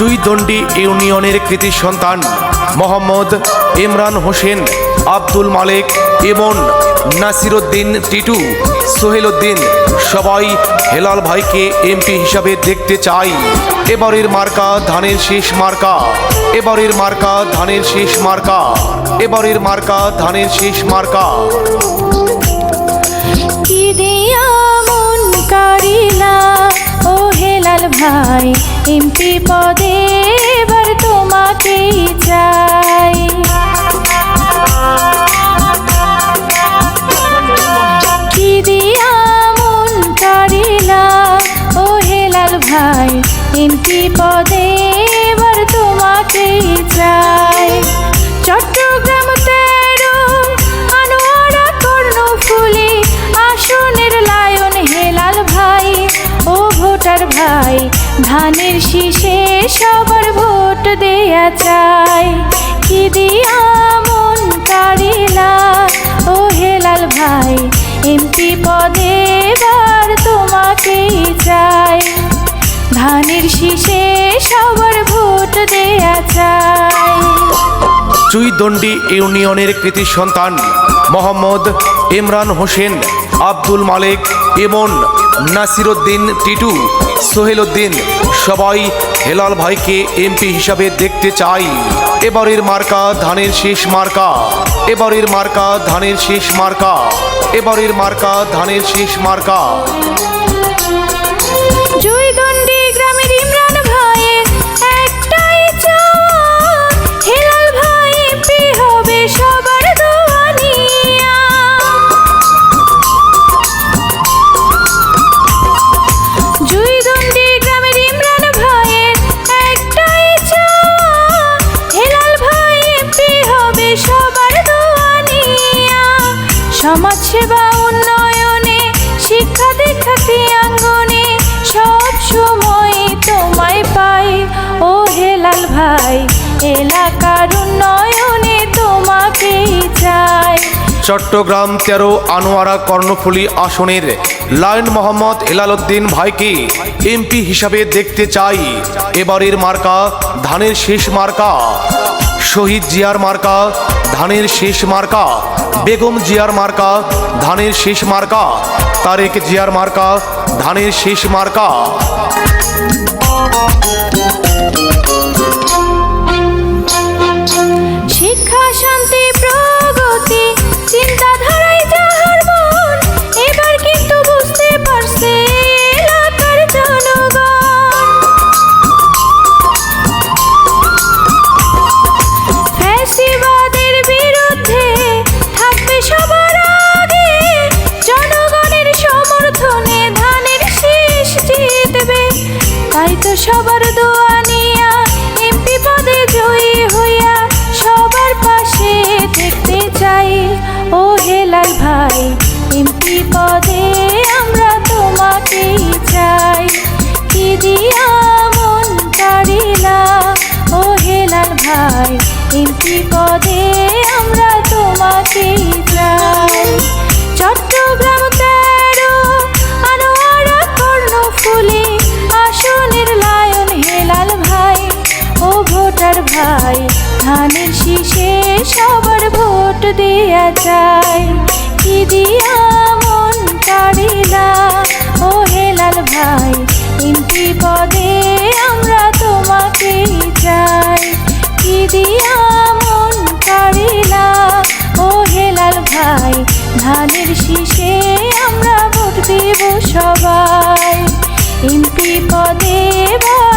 চুইদণ্ডী ইউনিয়নের কৃতি সন্তান, মোহাম্মদ ইমরান হোসেন, আব্দুল মালেক এবং নাসিরুদ্দিন, টিটু সোহেল উদ্দিন সবাই হেলাল ভাইকে এমপি হিসাবে দেখতে চাই। এবারের মার্কা ধানের শেষ মার্কা, এবারের মার্কা ধানের শেষ মার্কা, এবারের মার্কা ধানের শেষ মার্কা। ভাই এমপি পদে এবার তোমাকেই চাই। কি দিয়া মন কারিলা ও হেলাল ভাই এমপি পদে ধানের শীষে সবার ভোট দেয়া চাই। কি দিয়া মন কারিলা ও হেলাল ভাই, এমপি পদে এবার তোমাকেই চাই। ধানের শীষে সবার ভোট দেয়া চাই। চুইদণ্ডী ইউনিয়নের কৃতি সন্তান, মোহাম্মদ ইমরান হোসেন, আব্দুল মালেক এবং নাসিরুদ্দিন টিটু সোহেল উদ্দিন সবাই হেলাল ভাইকে এমপি হিসাবে দেখতে চাই। এবারের মার্কা ধানের শেষ মার্কা। এবারের মার্কা ধানের শেষ মার্কা। এবারের মার্কা ধানের শেষ মার্কা। সেবা উন্নয়নে, শিক্ষা দীক্ষা ক্রিয়াঙ্গনে, সব সময় তোমায় পাই। ও হেলাল ভাই, এলাকার উন্নয়নে তোমাকেই চাই। চট্টগ্রাম তেরো আনোয়ারা কর্ণফুলী আসনের লায়ন মোহাম্মদ হেলাল উদ্দিন ভাইকে এমপি হিসাবে দেখতে চাই। এবারের মার্কা, ধানের শেষ মার্কা। শহীদ জিয়ার মার্কা, ধানের শেষ মার্কা, বেগম জিয়ার মার্কা, ধানের শেষ মার্কা, তারেক জিয়ার মার্কা, ধানের শেষ মার্কা। সবার দোয়া নিয়া এমপি পদে জয়ী হইয়া সবার পাশে দেখতে চাই। ও হেলাল ভাই এমপি পদে আমরা তোমাকেই চাই। কি দিয়া মন কারিলা ও হেলাল ভাই এমপি পদে আমরা তোমাকেই চাই। কি দিয়া মন কারিলা ও হেলাল ভাই এমপি পদে আমরা তোমাকেই চাই। কি দিয়া মন কারিলা ও হেলাল ভাই, ধানের শীষে আমরা ভোট দেব সবাই। এমপি পদে তোমাকেই